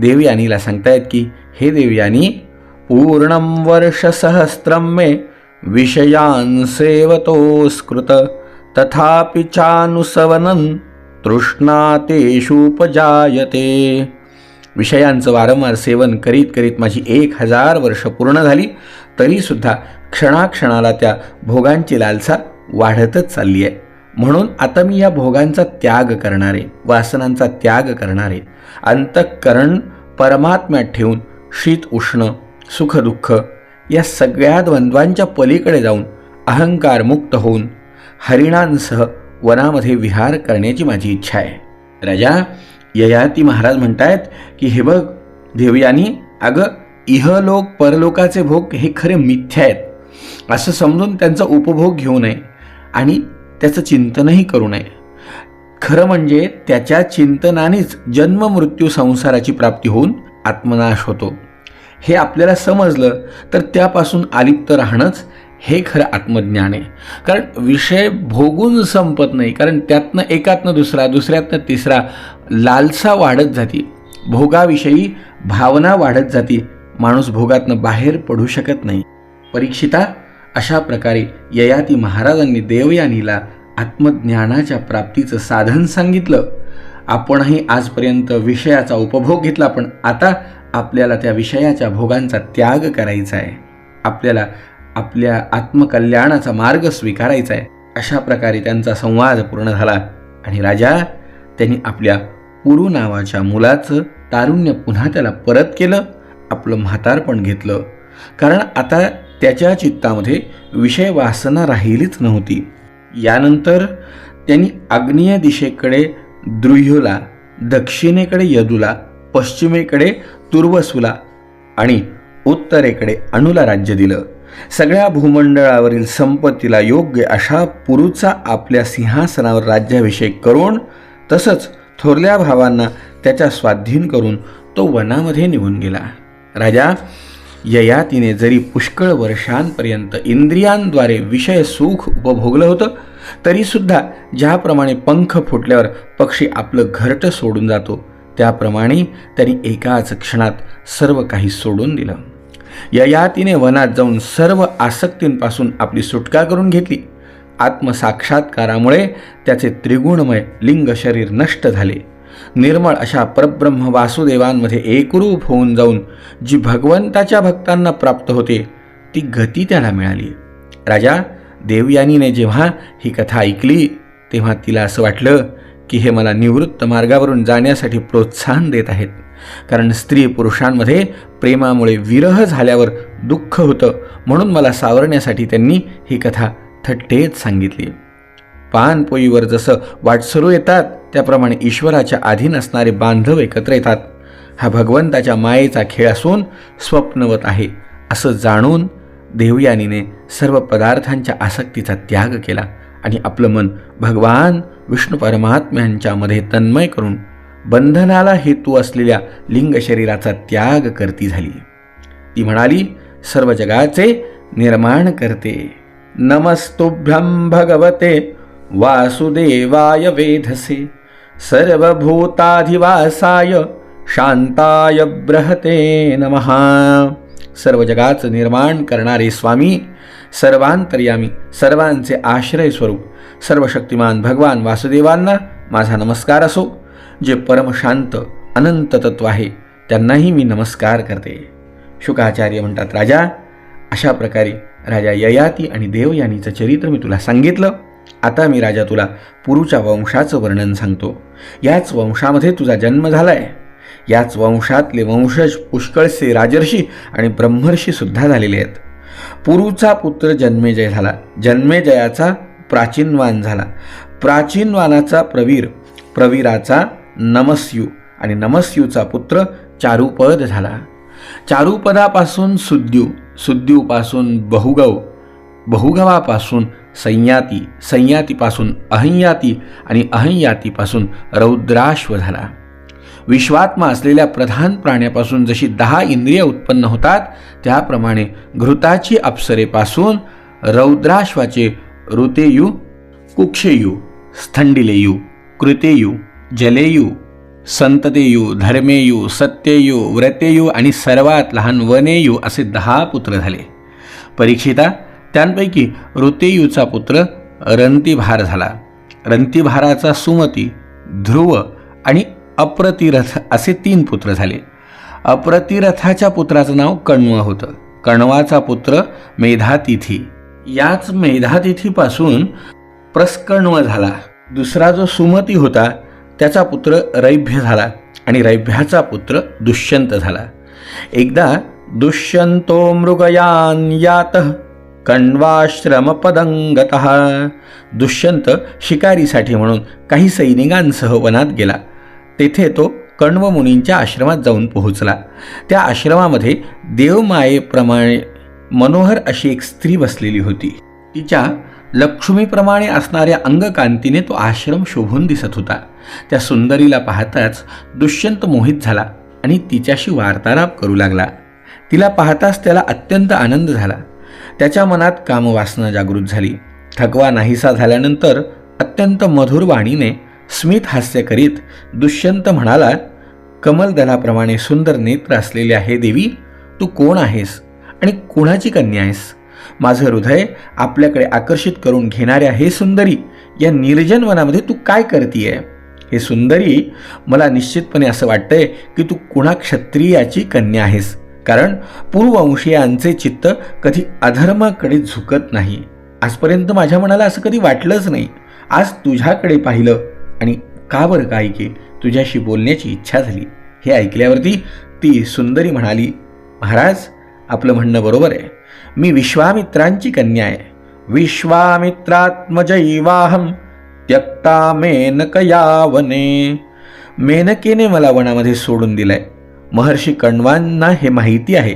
देवयानीला सांगतायत की हे देवयानी पूर्णं वर्षसहस्रं मे विषयान् सेवतोस्कृत तथापि चानुसवनन तृष्णातेशुपजायते विषयांचं वारंवार सेवन करीत करीत माझी एक हजार वर्ष पूर्ण झाली. तरीसुद्धा क्षणाक्षणाला त्या भोगांची लालसा वाढतच चालली आहे म्हणून आता मी या भोगांचा त्याग करणारे वासनांचा त्याग करणारे अंतःकरण परमात्म्यात ठेवून शीत उष्ण सुखदुःख या सगळ्या द्वंद्वांच्या पलीकडे जाऊन अहंकारमुक्त होऊन हरिणांसह वनामध्ये विहार करण्याची माझी इच्छा आहे. राजा ययाती महाराज म्हणतायत की हे बघ देवयानी अगं इहलोक परलोकाचे भोग हे खरे मिथ्या आहेत. असं समजून त्यांचा उपभोग घेऊ नये आणि त्याचं चिंतनही करू नये. खरं म्हणजे त्याच्या चिंतनानेच जन्म मृत्यू संसाराची प्राप्ती होऊन आत्मनाश होतो. हे आपल्याला समजलं तर त्यापासून आलिप्त राहणंच हे खरं आत्मज्ञान आहे. कारण विषय भोगून संपत नाही कारण त्यातनं एकातनं दुसरा दुसऱ्यातनं तिसरा लालसा वाढत जाते. भोगाविषयी भावना वाढत जाते. माणूस भोगातनं बाहेर पडू शकत नाही. परीक्षिता अशा प्रकारे ययाती महाराजांनी देवयानीला आत्मज्ञानाच्या प्राप्तीचं साधन सांगितलं. आपणही आजपर्यंत विषयाचा उपभोग घेतला पण आता आपल्याला त्या विषयाच्या भोगांचा त्याग करायचा आहे. आपल्याला आपल्या आत्मकल्याणाचा मार्ग स्वीकारायचा आहे. अशा प्रकारे त्यांचा संवाद पूर्ण झाला आणि राजा त्यांनी आपल्या पुरु नावाच्या मुलाचं तारुण्य पुन्हा त्याला परत केलं आपलं म्हातारपण घेतलं. कारण आता त्याच्या चित्तामध्ये विषय वासना राहिलीच नव्हती. यानंतर त्यांनी आग्नेय दिशेकडे द्रुह्युला दक्षिणेकडे यदुला पश्चिमेकडे तुर्वसुला आणि उत्तरेकडे अणुला राज्य दिलं. सगळ्या भूमंडळावरील संपत्तीला योग्य अशा पुरुचा आपल्या सिंहासनावर राज्याभिषेक करून तसंच थोरल्या भावांना त्याच्या स्वाधीन करून तो वनामध्ये निघून गेला. राजा ययातीने जरी पुष्कळ वर्षांपर्यंत इंद्रियांद्वारे विषय सुख उपभोगलं होतं तरीसुद्धा ज्याप्रमाणे पंख फुटल्यावर पक्षी आपलं घरटं सोडून जातो त्याप्रमाणे त्यांनी एकाच क्षणात सर्व काही सोडून दिलं. ययातीने वनात जाऊन सर्व आसक्तींपासून आपली सुटका करून घेतली. आत्मसाक्षात्कारामुळे त्याचे त्रिगुणमय लिंग शरीर नष्ट झाले. निर्मळ अशा परब्रह्म वासुदेवांमध्ये एकरूप होऊन जाऊन जी भगवंताच्या भक्तांना प्राप्त होते ती गती त्याला मिळाली. राजा देवयानीने जेव्हा ही कथा ऐकली तेव्हा तिला असं वाटलं की हे मला निवृत्त मार्गावरून जाण्यासाठी प्रोत्साहन देत आहेत. कारण स्त्री पुरुषांमध्ये प्रेमामुळे विरह झाल्यावर दुःख होतं म्हणून मला सावरण्यासाठी त्यांनी ही कथा थट्टेत सांगितली. पानपोईवर जसं वाटसरू येतात त्याप्रमाणे ईश्वराच्या अधीन असणारे बांधव एकत्र येतात. हा भगवंताच्या मायेचा खेळ असून स्वप्नवत आहे असं जाणून देवयानीने सर्व पदार्थांच्या आसक्तीचा त्याग केला आणि आपलं मन भगवान विष्णू परमात्म्यांच्यामध्ये तन्मय करून बंधनाला हेतू असलेल्या लिंग शरीराचा त्याग करती झाली. ती म्हणाली सर्व जगाचे निर्माण करते. नमस्तुभ्यं भगवते. वासुदेवाय वेधसे. सर्वभूताधिवासाय शांताय ब्रहते नमहा सर्व जगाचं निर्माण करणारे स्वामी सर्वांतर्यामी सर्वांचे आश्रय स्वरूप सर्वशक्तिमान भगवान वासुदेवांना माझा नमस्कार असो जे परमशांत अनंत तत्व आहे त्यांनाही मी नमस्कार करते. शुकाचार्य म्हणतात राजा अशा प्रकारे राजा ययाती आणि देवयानीचं चरित्र मी तुला सांगितलं आता मी राजा तुला पुरुच्या वंशाचं वर्णन सांगतो. याच वंशामध्ये तुझा जन्म झालाय. याच वंशातले वंशज पुष्कळसे राजर्षी आणि ब्रह्मर्षी सुद्धा झालेले आहेत. पुरुचा पुत्र जन्मेजय झाला. जन्मेजयाचा प्राचीनवान झाला. प्राचीनवानाचा प्रवीर प्रवीराचा नमस्यू आणि नमस्यूचा पुत्र चारुपद झाला. चारुपदापासून सुद्यू सुद्यूपासून बहुगव बहुगवापासून संयाती संयातीपासून अहंयाती आणि अहंयातीपासून रौद्राश्व झाला. विश्वात्मा असलेल्या प्रधान प्राण्यापासून जशी दहा इंद्रिय उत्पन्न होतात त्याप्रमाणे घृताची अप्सरेपासून रौद्राश्वाचे ऋतेयू कुक्षेयू स्थंडिलेयू कृतेयू जलेयू संततेयू धर्मेयू सत्ययू व्रतेयू आणि सर्वात लहान वनेयू असे दहा पुत्र झाले. परीक्षिता त्यांपैकी ऋतेयूचा पुत्र रंतिभार झाला. रंतिभाराचा सुमती ध्रुव आणि अप्रतिरथ असे तीन पुत्र झाले. अप्रतिरथाच्या पुत्राचं नाव कण्व होतं. कण्वाचा पुत्र मेधातिथी. याच मेधातिथीपासून प्रस्कण्व झाला. दुसरा जो सुमती होता त्याचा पुत्र रैभ्य झाला आणि रैभ्याचा पुत्र दुष्यंत झाला. एकदा दुष्यंतो मृगयान यात कण्वाश्रमपदंगत दुष्यंत शिकारीसाठी म्हणून काही सैनिकांसह वनात गेला. तेथे तो कण्व मुनींच्या आश्रमात जाऊन पोहोचला. त्या आश्रमामध्ये देवमायेप्रमाणे मनोहर अशी एक स्त्री बसलेली होती. तिच्या लक्ष्मीप्रमाणे असणाऱ्या अंगकांतीने तो आश्रम शोभून दिसत होता. त्या सुंदरीला पाहताच दुष्यंत मोहित झाला आणि तिच्याशी वार्तालाप करू लागला. तिला पाहताच त्याला अत्यंत आनंद झाला. त्याच्या मनात कामवासना जागृत झाली. थकवा नाहीसा झाल्यानंतर अत्यंत मधुर वाणीने स्मित हास्य करीत दुष्यंत म्हणाला कमलदलाप्रमाणे सुंदर नेत्र असलेल्या हे देवी तू कोण आहेस आणि कोणाची कन्या आहेस? माझं हृदय आपल्याकडे आकर्षित करून घेणाऱ्या हे सुंदरी या निर्जन वनामध्ये तू काय करतीये? हे सुंदरी मला निश्चितपणे असं वाटतंय की तू कुणा क्षत्रियाची कन्या आहेस. कारण पूर्ववंशीयांचे चित्त कधी अधर्माकडे झुकत नाही. आजपर्यंत माझ्या मनाला असं कधी वाटलंच नाही. आज तुझ्याकडे पाहिलं आणि का बरं काय की तुझ्याशी बोलण्याची इच्छा झाली. हे ऐकल्यावरती ती सुंदरी म्हणाली महाराज आपलं म्हणणं बरोबर आहे. मी विश्वामित्रांची कन्या आहे. विश्वामित्रात्मजैवाहम त्यक्ता मेनकया वने मेनकेने मला वनामध्ये सोडून दिलंय. महर्षी कण्वांना हे माहिती आहे.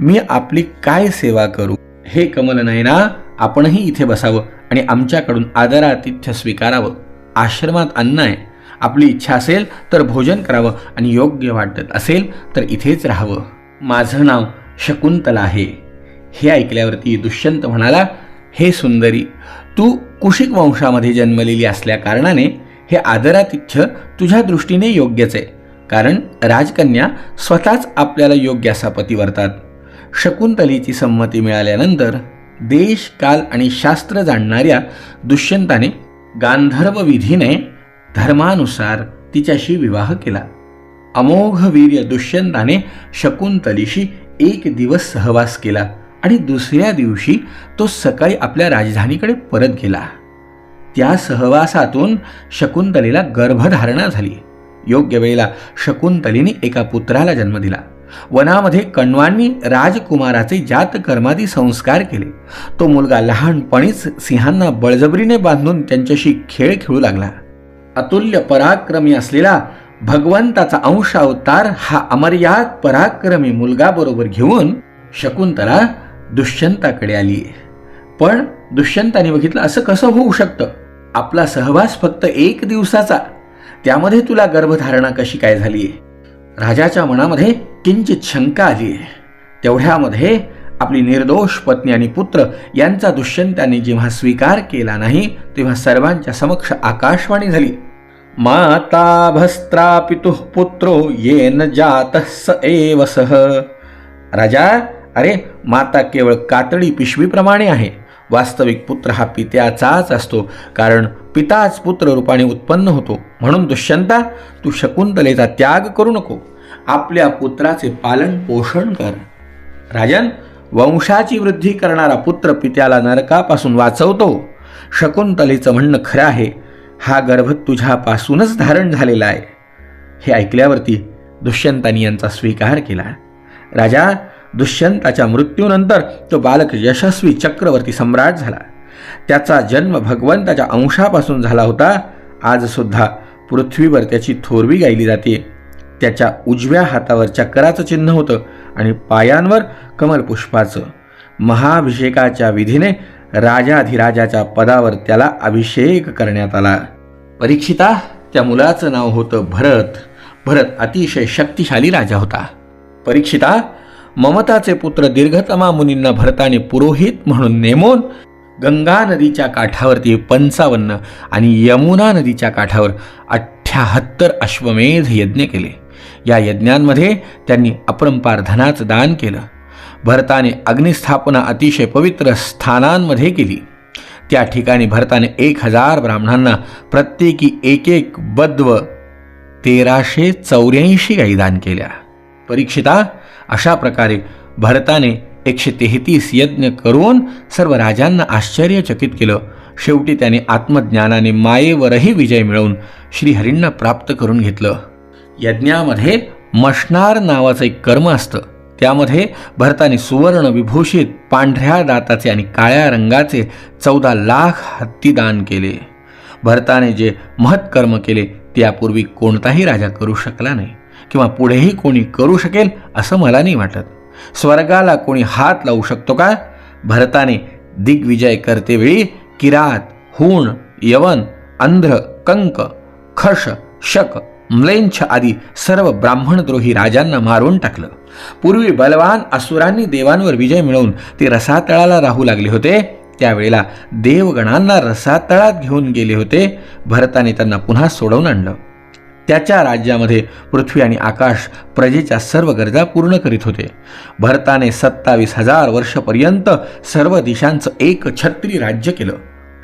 मी आपली काय सेवा करू? हे कमल नयना आपणही इथे बसावं आणि आमच्याकडून आदरातिथ्य स्वीकारावं. आश्रमात अन्न आहे. आपली इच्छा असेल तर भोजन करावं आणि योग्य वाटत असेल तर इथेच राहावं. माझं नाव शकुंतला आहे. हे ऐकल्यावरती दुष्यंत म्हणाला हे सुंदरी तू कुशिक वंशामध्ये जन्मलेली असल्या कारणाने हे आदरातिथ्य तुझ्या दृष्टीने योग्यच आहे. कारण राजकन्या स्वतःच आपल्याला योग्य असा पतिवर्तात शकुंतलीची संमती मिळाल्यानंतर देश काल आणि शास्त्र जाणणाऱ्या दुष्यंताने गांधर्व विधीने धर्मानुसार तिच्याशी विवाह केला. अमोघ वीर्य दुष्यंताने शकुंतलीशी एक दिवस सहवास केला आणि दुसऱ्या दिवशी तो सकाळी आपल्या राजधानीकडे परत गेला. त्या सहवासातून शकुंतलेला गर्भधारणा झाली. योग्य वेळेला शकुंतलीने एका पुत्राला जन्म दिला. वनामध्ये कण्वांनी राजकुमाराचे जातकर्मादी संस्कार केले. तो मुलगा लहानपणीच सिंहांना बळजबरीने बांधून त्यांच्याशी खेळ खेळू लागला. अतुल्य पराक्रमी असलेला भगवंताचा अंश अवतार हा अमर्याद पराक्रमी मुलगा बरोबर घेऊन शकुंतला दुष्यंताकडे आली. पण दुष्यंताने बघितलं असं कसं होऊ शकतं? आपला सहवास फक्त एक दिवसाचा. त्यामध्ये तुला गर्भधारणा कशी काय झाली राजाच्या मनामध्ये किंचित शंका आली तेवढ्यामध्ये आपली निर्दोष पत्नी आणि पुत्र यांचा दुष्यंताने जेव्हा स्वीकार केला नाही तेव्हा सर्वांच्या समक्ष आकाशवाणी झाली. माता भस्त्रा पितुः पुत्रो येन जात स एव सह राजा अरे माता केवळ कातडी पिशवीप्रमाणे आहे. वास्तविक पुत्र हा पित्याचाच असतो. कारण पिताच पुत्र रूपाने उत्पन्न होतो. म्हणून दुष्यंता तू शकुंतलेचा त्याग करू नको. आपल्या पुत्राचे पालन पोषण कर. राजन वंशाची वृद्धी करणारा पुत्र पित्याला नरकापासून वाचवतो. शकुंतलेचं म्हणणं खरं आहे. हा गर्भ तुझ्यापासूनच धारण झालेला आहे. हे ऐकल्यावरती दुष्यंतानी यांचा स्वीकार केला. राजा दुष्यंताच्या मृत्यूनंतर तो बालक यशस्वी चक्रवर्ती सम्राट झाला. त्याचा जन्म भगवंताच्या अंशापासून झाला होता. आजसुद्धा पृथ्वीवर त्याची थोरवी गायली जाते. त्याच्या उजव्या हातावर चक्राचं चिन्ह होतं आणि पायांवर कमलपुष्पाचं. महाभिषेकाच्या विधीने राजाधिराजाच्या पदावर त्याला अभिषेक करण्यात आला. परीक्षिता त्या मुलाचं नाव होतं भरत. भरत अतिशय शक्तिशाली राजा होता. परीक्षिता ममताचे पुत्र दीर्घतमा मुनींना भरताने पुरोहित म्हणून नेमून गंगा नदीच्या काठावरती पंचावन्न आणि यमुना नदीच्या काठावर अठ्ठ्याहत्तर अश्वमेध यज्ञ केले. या यज्ञांमध्ये त्यांनी अपरंपार धनाचं दान केलं. भरताने अग्निस्थापना अतिशय पवित्र स्थानांमध्ये केली. त्या ठिकाणी भरताने एक हजार ब्राह्मणांना प्रत्येकी एक एक बद्व तेराशे चौऱ्याऐंशी गाई दान केल्या. परीक्षिता अशा प्रकारे भरताने एकशे तेहतीस यज्ञ करून सर्व राजांना आश्चर्यचकित केलं. शेवटी त्याने आत्मज्ञानाने मायेवरही विजय मिळवून श्रीहरींना प्राप्त करून घेतलं. यज्ञामध्ये मशनार नावाचं एक कर्म असतं. त्यामध्ये भरताने सुवर्ण विभूषित पांढऱ्या दाताचे आणि काळ्या रंगाचे चौदा लाख हत्ती दान केले. भरताने जे महत्कर्म केले त्यापूर्वी कोणताही राजा करू शकला नाही. किंवा पुढेही कोणी करू शकेल असं मला नाही वाटत. स्वर्गाला कोणी हात लावू शकतो का? भरताने दिग्विजय करतेवेळी किरात हूण यवन अंध्र कंक खश शक म्लेंछ आदी सर्व ब्राह्मणद्रोही राजांना मारून टाकलं. पूर्वी बलवान असुरांनी देवांवर विजय मिळवून ते रसातळाला राहू लागले होते. त्यावेळेला देवगणांना रसातळात घेऊन गेले होते. भरताने त्यांना पुन्हा सोडवून आणलं. त्याच्या राज्यामध्ये पृथ्वी आणि आकाश प्रजेच्या सर्व गरजा पूर्ण करीत होते. भरताने सत्तावीस हजार वर्षपर्यंत सर्व दिशांचं एक छत्री राज्य केलं.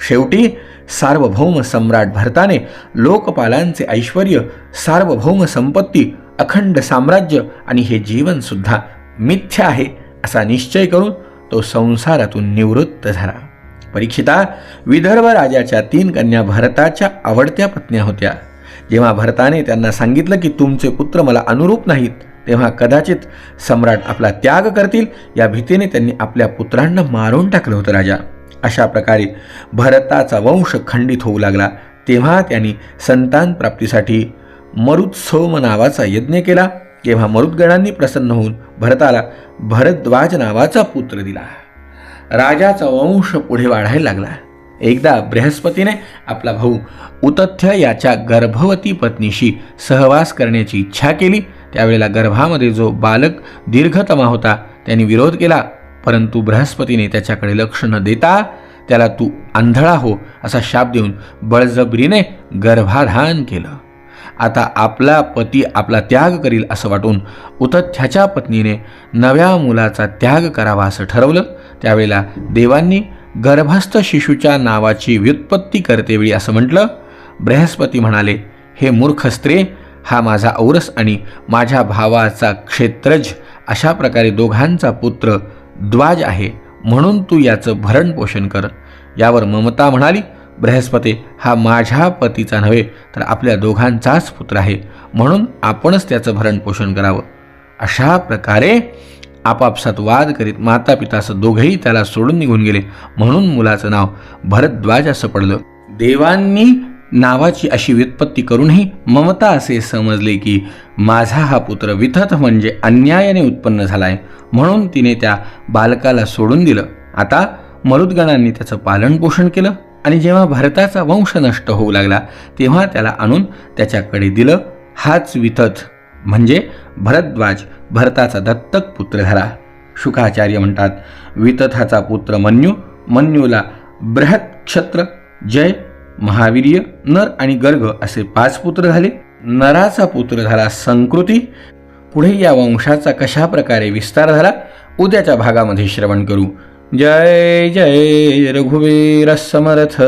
शेवटी सार्वभौम सम्राट भरताने लोकपालांचे ऐश्वर सार्वभौम संपत्ती अखंड साम्राज्य आणि हे जीवनसुद्धा मिथ्य आहे असा निश्चय करून तो संसारातून निवृत्त झाला. परीक्षिता विदर्भ राजाच्या तीन कन्या भरताच्या आवडत्या पत्न्या होत्या. जेव्हा भरताने त्यांना सांगितलं की तुमचे पुत्र मला अनुरूप नाहीत तेव्हा कदाचित सम्राट आपला त्याग करतील. या भीतीने त्यांनी आपल्या पुत्रांना मारून टाकलं होतं राजा. अशा प्रकारे भरताचा वंश खंडित होऊ लागला. तेव्हा त्यांनी संतान प्राप्तीसाठी मरुत्सोम नावाचा यज्ञ केला. तेव्हा मरुद्गणांनी प्रसन्न होऊन भरताला भरद्वाज नावाचा पुत्र दिला. राजाचा वंश पुढे वाढायला लागला. एकदा बृहस्पतीने आपला भाऊ उतथ्य याच्या गर्भवती पत्नीशी सहवास करण्याची इच्छा केली. त्यावेळेला गर्भामध्ये जो बालक दीर्घतमा होता त्यांनी विरोध केला. परंतु बृहस्पतीने त्याच्याकडे लक्ष न देता त्याला तू आंधळा हो असा शाप देऊन बळजबरीने गर्भाधान केलं. आता आपला पती आपला त्याग करील असं वाटून उतथ्याच्या पत्नीने नव्या मुलाचा त्याग करावा असं ठरवलं. त्यावेळेला देवांनी गर्भस्थ शिशूच्या नावाची व्युत्पत्ती करतेवेळी असं म्हटलं बृहस्पती म्हणाले हे मूर्ख स्त्रे हा माझा औरस आणि माझ्या भावाचा क्षेत्रज अशा प्रकारे दोघांचा पुत्र द्वाज आहे म्हणून तू याचं भरणपोषण कर. यावर ममता म्हणाली बृहस्पती हा माझ्या पतीचा नव्हे तर आपल्या दोघांचाच पुत्र आहे म्हणून आपणच त्याचं भरणपोषण करावं. अशा प्रकारे आपापसात वाद करीत माता पिताचं दोघेही त्याला सोडून निघून गेले. म्हणून मुलाचं नाव भरद्वाज असं पडलं. देवांनी नावाची अशी व्युत्पत्ती करूनही ममता असे समजले की माझा हा पुत्र विथत म्हणजे अन्यायाने उत्पन्न झालाय. म्हणून तिने त्या बालकाला सोडून दिलं. आता मरुदगणांनी त्याचं पालनपोषण केलं आणि जेव्हा भरताचा वंश नष्ट होऊ लागला तेव्हा त्याला आणून त्याच्याकडे दिलं हाच विथत. म्हणजे भरद्वाज भरताचा दत्तक पुत्र झाला शुकाचार्य म्हणतात वितथाचा पुत्र मन्यू मन्यूला बृहत्क्षत्र जय महावीर्य नर आणि गर्ग असे पाच पुत्र झाले. नराचा पुत्र झाला संकृती पुढे या वंशाचा कशा प्रकारे विस्तार झाला उद्याच्या भागामध्ये श्रवण करू. जय जय रघुवीर समर्थ.